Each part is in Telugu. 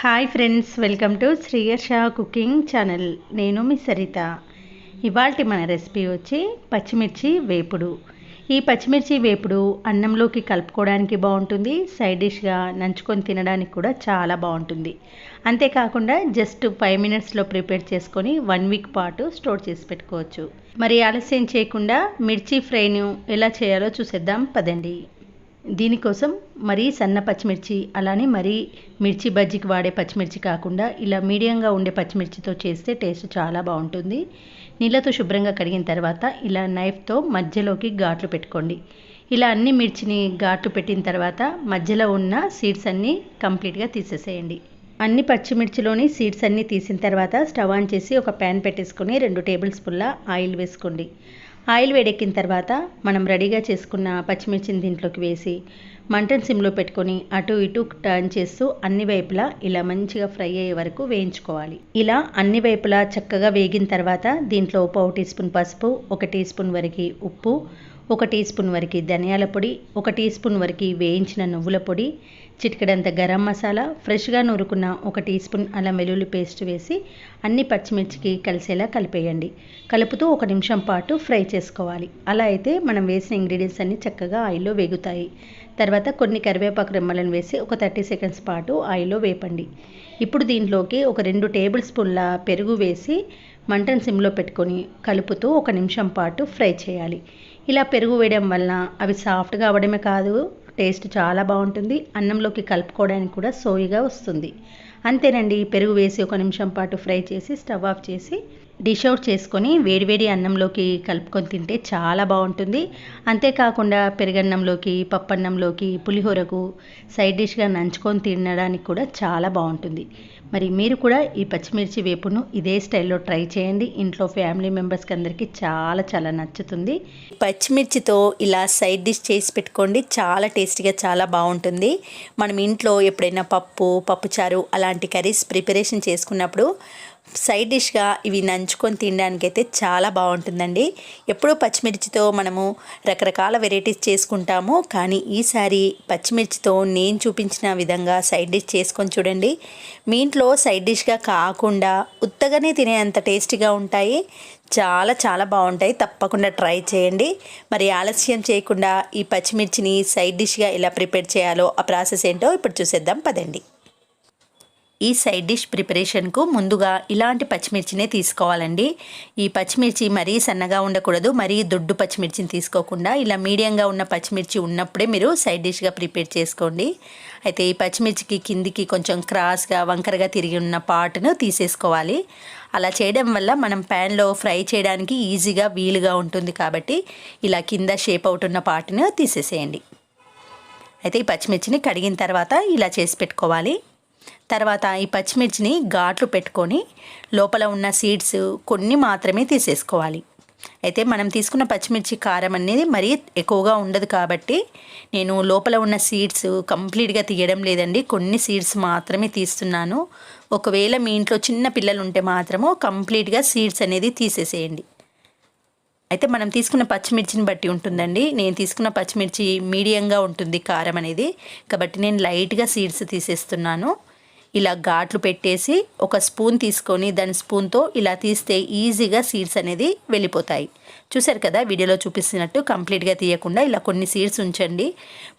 Hi friends welcome to Sriyarsha cooking channel నేను మీ సరిత. ఇవాళ మన రెసిపీ వచ్చి పచ్చిమిర్చి వేపుడు. ఈ పచ్చిమిర్చి వేపుడు అన్నంలోకి కలుపుకోవడానికి బాగుంటుంది సైడ్ డిష్గా నంచుకొని తినడానికి కూడా చాలా బాగుంటుంది. అంతేకాకుండా జస్ట్ ఫైవ్ మినిట్స్లో ప్రిపేర్ చేసుకొని వన్ వీక్ పాటు స్టోర్ చేసి పెట్టుకోవచ్చు. మరి ఆలస్యం చేయకుండా మిర్చి ఫ్రైను ఎలా చేయాలో చూసేద్దాం పదండి. దీనికోసం మరీ సన్న పచ్చిమిర్చి అలానే మరీ మిర్చి బజ్జీకి వాడే పచ్చిమిర్చి కాకుండా ఇలా మీడియంగా ఉండే పచ్చిమిర్చితో చేస్తే టేస్ట్ చాలా బాగుంటుంది. నీళ్ళతో శుభ్రంగా కడిగిన తర్వాత ఇలా నైఫ్తో మధ్యలోకి ఘాట్లు పెట్టుకోండి. ఇలా అన్ని మిర్చిని ఘాట్లు పెట్టిన తర్వాత మధ్యలో ఉన్న సీడ్స్ అన్నీ కంప్లీట్గా తీసేసేయండి. అన్ని పచ్చిమిర్చిలోని సీడ్స్ అన్నీ తీసిన తర్వాత స్టవ్ ఆన్ చేసి ఒక ప్యాన్ పెట్టేసుకొని రెండు టేబుల్ స్పూన్ల ఆయిల్ వేసుకోండి. ఆయిల్ వేడెక్కిన తర్వాత మనం రెడీగా చేసుకున్న పచ్చిమిర్చిని దీంట్లోకి వేసి మంటన్ సిమ్లో పెట్టుకొని అటు ఇటు టర్న్ చేస్తూ అన్ని వైపులా ఇలా మంచిగా ఫ్రై అయ్యే వరకు వేయించుకోవాలి. ఇలా అన్ని వైపులా చక్కగా వేగిన తర్వాత దీంట్లో పావు టీ స్పూన్ పసుపు ఒక టీ స్పూన్ వరకు ఉప్పు ఒక టీ స్పూన్ వరకు ధనియాల పొడి ఒక టీ స్పూన్ వరకు వేయించిన నువ్వుల పొడి చిటికడంత గరం మసాలా ఫ్రెష్గా నూరుకున్న ఒక టీ స్పూన్ అల్లం వెల్లుల్లి పేస్ట్ వేసి అన్ని పచ్చిమిర్చికి కలిసేలా కలిపేయండి. కలుపుతూ ఒక నిమిషం పాటు ఫ్రై చేసుకోవాలి. అలా అయితే మనం వేసిన ఇంగ్రీడియంట్స్ అన్నీ చక్కగా ఆయిల్లో వేగుతాయి. తర్వాత కొన్ని కరివేపాకు రెమ్మలను వేసి ఒక థర్టీ సెకండ్స్ పాటు ఆయిల్లో వేపండి. ఇప్పుడు దీంట్లోకి ఒక రెండు టేబుల్ స్పూన్ల పెరుగు వేసి మంటను సిమ్లో పెట్టుకొని కలుపుతూ ఒక నిమిషం పాటు ఫ్రై చేయాలి. ఇలా పెరుగు వేయడం వలన అవి సాఫ్ట్గా అవ్వడమే కాదు టేస్ట్ చాలా బాగుంటుంది. అన్నంలోకి కలుపుకోవడానికి కూడా సోయిగా వస్తుంది. అంతేనండి పెరుగు వేసి ఒక నిమిషం పాటు ఫ్రై చేసి స్టవ్ ఆఫ్ చేసి డిష్ అవుట్ చేసుకొని వేడివేడి అన్నంలోకి కలుపుకొని తింటే చాలా బాగుంటుంది. అంతేకాకుండా పెరుగన్నంలోకి పప్పన్నంలోకి పులిహోరకు సైడ్ డిష్గా నంచుకొని తినడానికి కూడా చాలా బాగుంటుంది. మరి మీరు కూడా ఈ పచ్చిమిర్చి వేపును ఇదే స్టైల్లో ట్రై చేయండి. ఇంట్లో ఫ్యామిలీ మెంబర్స్కి అందరికీ చాలా చాలా నచ్చుతుంది. పచ్చిమిర్చితో ఇలా సైడ్ డిష్ చేసి పెట్టుకోండి. చాలా టేస్టీగా చాలా బాగుంటుంది. మనం ఇంట్లో ఎప్పుడైనా పప్పు పప్పుచారు అలాంటి కర్రీస్ ప్రిపరేషన్ చేసుకున్నప్పుడు సైడ్ డిష్గా ఇవి నంచుకొని తినడానికైతే చాలా బాగుంటుందండి. ఎప్పుడూ పచ్చిమిర్చితో మనము రకరకాల వెరైటీస్ చేసుకుంటాము. కానీ ఈసారి పచ్చిమిర్చితో నేను చూపించిన విధంగా సైడ్ డిష్ చేసుకొని చూడండి. మీ ఇంట్లో సైడ్ డిష్గా కాకుండా ఉత్తగానే తినేంత టేస్టీగా ఉంటాయి. చాలా చాలా బాగుంటాయి. తప్పకుండా ట్రై చేయండి. మరి ఆలస్యం చేయకుండా ఈ పచ్చిమిర్చిని సైడ్ డిష్గా ఎలా ప్రిపేర్ చేయాలో ఆ ప్రాసెస్ ఏంటో ఇప్పుడు చూసేద్దాం. పదండి. ఈ సైడ్ డిష్ ప్రిపరేషన్కు ముందుగా ఇలాంటి పచ్చిమిర్చినే తీసుకోవాలండి. ఈ పచ్చిమిర్చి మరీ సన్నగా ఉండకూడదు మరీ దొడ్డు పచ్చిమిర్చిని తీసుకోకుండా ఇలా మీడియంగా ఉన్న పచ్చిమిర్చి ఉన్నప్పుడే మీరు సైడ్ డిష్గా ప్రిపేర్ చేసుకోండి. అయితే ఈ పచ్చిమిర్చికి కిందికి కొంచెం క్రాస్గా వంకరగా తిరిగి ఉన్న పాటును తీసేసుకోవాలి. అలా చేయడం వల్ల మనం ప్యాన్లో ఫ్రై చేయడానికి ఈజీగా వీలుగా ఉంటుంది కాబట్టి ఇలా కింద షేప్ అవుట్ ఉన్న పాటును తీసేసేయండి. అయితే ఈ పచ్చిమిర్చిని కడిగిన తర్వాత ఇలా చేసి పెట్టుకోవాలి. తర్వాత ఈ పచ్చిమిర్చిని ఘాట్లు పెట్టుకొని లోపల ఉన్న సీడ్స్ కొన్ని మాత్రమే తీసేసుకోవాలి. అయితే మనం తీసుకున్న పచ్చిమిర్చి కారం అనేది మరీ ఎక్కువగా ఉండదు కాబట్టి నేను లోపల ఉన్న సీడ్స్ కంప్లీట్గా తీయడం లేదండి. కొన్ని సీడ్స్ మాత్రమే తీస్తున్నాను. ఒకవేళ మీ ఇంట్లో చిన్న పిల్లలు ఉంటే మాత్రము కంప్లీట్గా సీడ్స్ అనేది తీసేసేయండి. అయితే మనం తీసుకున్న పచ్చిమిర్చిని బట్టి ఉంటుందండి. నేను తీసుకున్న పచ్చిమిర్చి మీడియంగా ఉంటుంది కారం అనేది. కాబట్టి నేను లైట్గా సీడ్స్ తీసేస్తున్నాను. ఇలా ఘాట్లు పెట్టేసి ఒక స్పూన్ తీసుకొని దాని స్పూన్తో ఇలా తీస్తే ఈజీగా సీడ్స్ అనేది వెళ్ళిపోతాయి. చూసారు కదా వీడియోలో చూపిస్తున్నట్టు కంప్లీట్గా తీయకుండా ఇలా కొన్ని సీడ్స్ ఉంచండి.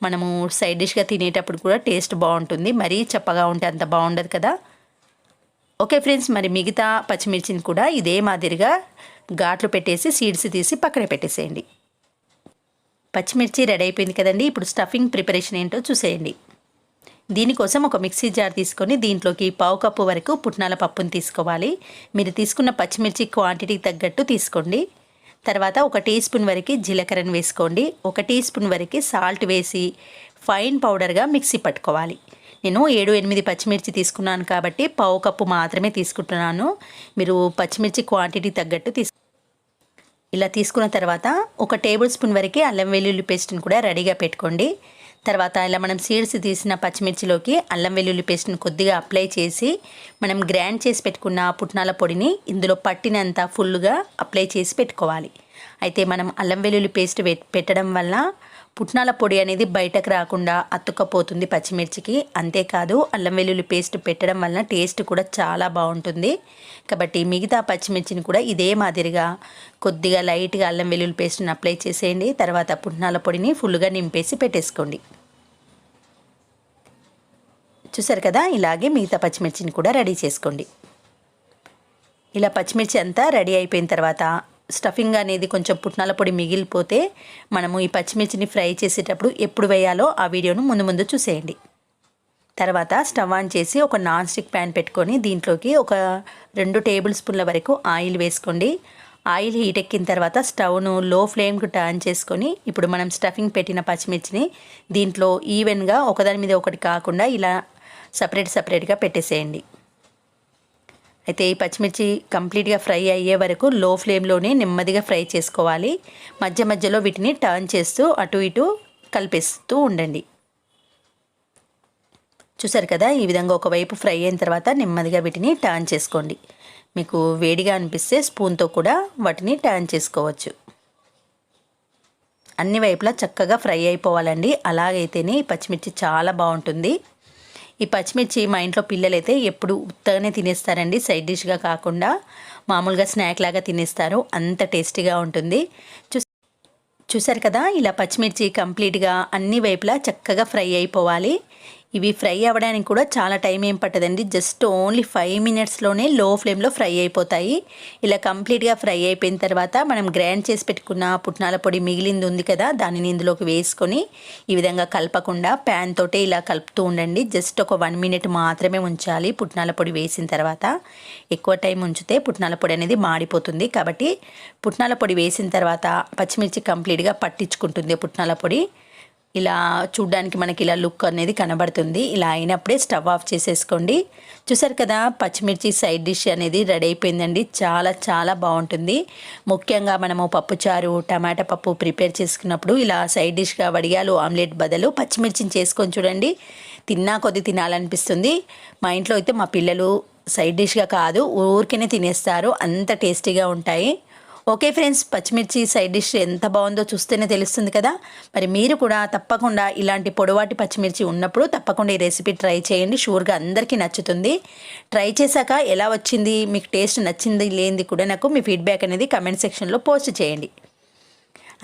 మనము సైడ్ డిష్గా తినేటప్పుడు కూడా టేస్ట్ బాగుంటుంది. మరీ చప్పగా ఉంటే అంత బాగుండదు కదా. ఓకే ఫ్రెండ్స్ మరి మిగతా పచ్చిమిర్చిని కూడా ఇదే మాదిరిగా ఘాట్లు పెట్టేసి సీడ్స్ తీసి పక్కన పెట్టేసేయండి. పచ్చిమిర్చి రెడీ అయిపోయింది కదండి. ఇప్పుడు స్టఫింగ్ ప్రిపరేషన్ ఏంటో చూసేయండి. దీనికోసం ఒక మిక్సీ జార్ తీసుకొని దీంట్లోకి పావు కప్పు వరకు పుట్నాల పప్పుని తీసుకోవాలి. మీరు తీసుకున్న పచ్చిమిర్చి క్వాంటిటీకి తగ్గట్టు తీసుకోండి. తర్వాత ఒక టీ స్పూన్ వరకు జీలకర్రను వేసుకోండి. ఒక టీ స్పూన్ వరకు సాల్ట్ వేసి ఫైన్ పౌడర్గా మిక్సీ పట్టుకోవాలి. నేను ఏడు ఎనిమిది పచ్చిమిర్చి తీసుకున్నాను కాబట్టి పావు కప్పు మాత్రమే తీసుకుంటున్నాను. మీరు పచ్చిమిర్చి క్వాంటిటీ తగ్గట్టు తీసు ఇలా తీసుకున్న తర్వాత ఒక టేబుల్ స్పూన్ వరకు అల్లం వెల్లుల్లి పేస్ట్ని కూడా రెడీగా పెట్టుకోండి. తర్వాత ఇలా మనం సీడ్స్ తీసిన పచ్చిమిర్చిలోకి అల్లం వెల్లుల్లి పేస్ట్ని కొద్దిగా అప్లై చేసి మనం గ్రైండ్ చేసి పెట్టుకున్న పుట్నాల పొడిని ఇందులో పట్టినంత ఫుల్గా అప్లై చేసి పెట్టుకోవాలి. అయితే మనం అల్లం వెల్లుల్లి పేస్ట్ పెట్టడం వల్ల పుట్నాల పొడి అనేది బయటకు రాకుండా అతుక్కపోతుంది పచ్చిమిర్చికి. అంతేకాదు అల్లం వెల్లుల్లి పేస్ట్ పెట్టడం వలన టేస్ట్ కూడా చాలా బాగుంటుంది. కాబట్టి మిగతా పచ్చిమిర్చిని కూడా ఇదే మాదిరిగా కొద్దిగా లైట్గా అల్లం వెల్లుల్లి పేస్ట్ని అప్లై చేసేయండి. తర్వాత పుట్నాల పొడిని ఫుల్గా నింపేసి పెట్టేసుకోండి. చూసారు కదా? ఇలాగే మిగతా పచ్చిమిర్చిని కూడా రెడీ చేసుకోండి. ఇలా పచ్చిమిర్చి అంతా రెడీ అయిపోయిన తర్వాత స్టఫింగ్ అనేది కొంచెం పుట్నాల పొడి మిగిలిపోతే మనము ఈ పచ్చిమిర్చిని ఫ్రై చేసేటప్పుడు ఎప్పుడు వేయాలో ఆ వీడియోను ముందు ముందు చూసేయండి. తర్వాత స్టవ్ ఆన్ చేసి ఒక నాన్ స్టిక్ ప్యాన్ పెట్టుకొని దీంట్లోకి ఒక రెండు టేబుల్ స్పూన్ల వరకు ఆయిల్ వేసుకోండి. ఆయిల్ హీట్ ఎక్కిన తర్వాత స్టవ్ను లో ఫ్లేమ్కి టర్న్ చేసుకొని ఇప్పుడు మనం స్టఫింగ్ పెట్టిన పచ్చిమిర్చిని దీంట్లో ఈవెన్గా ఒకదాని మీద ఒకటి కాకుండా ఇలా సపరేట్ సపరేట్గా పెట్టేసేయండి. అయితే ఈ పచ్చిమిర్చి కంప్లీట్గా ఫ్రై అయ్యే వరకు లో ఫ్లేమ్లోనే నెమ్మదిగా ఫ్రై చేసుకోవాలి. మధ్య మధ్యలో వీటిని టర్న్ చేస్తూ అటు ఇటు కలిపేస్తూ ఉండండి. చూసారు కదా? ఈ విధంగా ఒకవైపు ఫ్రై అయిన తర్వాత నెమ్మదిగా వీటిని టర్న్ చేసుకోండి. మీకు వేడిగా అనిపిస్తే స్పూన్తో కూడా వాటిని టర్న్ చేసుకోవచ్చు. అన్ని వైపులా చక్కగా ఫ్రై అయిపోవాలండి. అలాగైతేనే ఈ పచ్చిమిర్చి చాలా బాగుంటుంది. ఈ పచ్చిమిర్చి మా ఇంట్లో పిల్లలైతే ఎప్పుడు ఉత్తగానే తినేస్తారండి. సైడ్ డిష్గా కాకుండా మామూలుగా స్నాక్ లాగా తినేస్తారు. అంత టేస్టీగా ఉంటుంది. చూ చూసారు కదా ఇలా పచ్చిమిర్చి కంప్లీట్గా అన్ని వైపులా చక్కగా ఫ్రై అయిపోవాలి. ఇవి ఫ్రై అవ్వడానికి కూడా చాలా టైం ఏం పట్టదండి. జస్ట్ ఓన్లీ ఫైవ్ మినిట్స్లోనే లో ఫ్లేమ్లో ఫ్రై అయిపోతాయి. ఇలా కంప్లీట్గా ఫ్రై అయిపోయిన తర్వాత మనం గ్రైండ్ చేసి పెట్టుకున్న పుట్నాల పొడి మిగిలింది ఉంది కదా దానిని ఇందులోకి వేసుకొని ఈ విధంగా కలపకుండా ప్యాన్ తోటే ఇలా కలుపుతూ ఉండండి. జస్ట్ ఒక వన్ మినిట్ మాత్రమే ఉంచాలి పుట్నాల పొడి వేసిన తర్వాత. ఎక్కువ టైం ఉంచితే పుట్నాల పొడి అనేది మాడిపోతుంది. కాబట్టి పుట్నాల పొడి వేసిన తర్వాత పచ్చిమిర్చి కంప్లీట్గా పట్టించుకుంటుంది పుట్నాల పొడి. ఇలా చూడ్డానికి మనకి ఇలా లుక్ అనేది కనబడుతుంది. ఇలా అయినప్పుడే స్టవ్ ఆఫ్ చేసేసుకోండి. చూసారు కదా పచ్చిమిర్చి సైడ్ డిష్ అనేది రెడీ అయిపోయిందండి. చాలా చాలా బాగుంటుంది. ముఖ్యంగా మనము పప్పుచారు టమాటా పప్పు ప్రిపేర్ చేసుకున్నప్పుడు ఇలా సైడ్ డిష్గా వడియాలు ఆమ్లెట్ బదులు పచ్చిమిర్చిని చేసుకొని చూడండి. తిన్నా కొద్ది తినాలనిపిస్తుంది. మా ఇంట్లో అయితే మా పిల్లలు సైడ్ డిష్గా కాదు ఊరికనే తినేస్తారు. అంత టేస్టీగా ఉంటాయి. ఓకే ఫ్రెండ్స్ పచ్చిమిర్చి సైడ్ డిష్ ఎంత బాగుందో చూస్తేనే తెలుస్తుంది కదా. మరి మీరు కూడా తప్పకుండా ఇలాంటి పొడవాటి పచ్చిమిర్చి ఉన్నప్పుడు తప్పకుండా ఈ రెసిపీ ట్రై చేయండి. షూర్గా అందరికీ నచ్చుతుంది. ట్రై చేశాక ఎలా వచ్చింది మీకు టేస్ట్ నచ్చింది లేనిది కూడా నాకు మీ ఫీడ్బ్యాక్ అనేది కమెంట్ సెక్షన్లో పోస్ట్ చేయండి.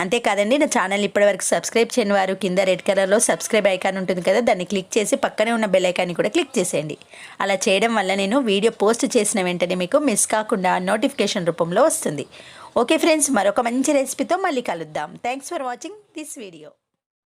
అంతేకాదండి నా ఛానల్ ఇప్పటివరకు సబ్స్క్రైబ్ చేయని వారు కింద రెడ్ కలర్లో సబ్స్క్రైబ్ ఐకాన్ ఉంటుంది కదా దాన్ని క్లిక్ చేసి పక్కనే ఉన్న బెల్ ఐకాన్ని కూడా క్లిక్ చేసేయండి. అలా చేయడం వల్ల నేను వీడియో పోస్ట్ చేసిన వెంటనే మీకు మిస్ కాకుండా నోటిఫికేషన్ రూపంలో వస్తుంది. ఓకే ఫ్రెండ్స్ మరొక మంచి రెసిపీతో మళ్ళీ కలుద్దాం. Thanks for watching this video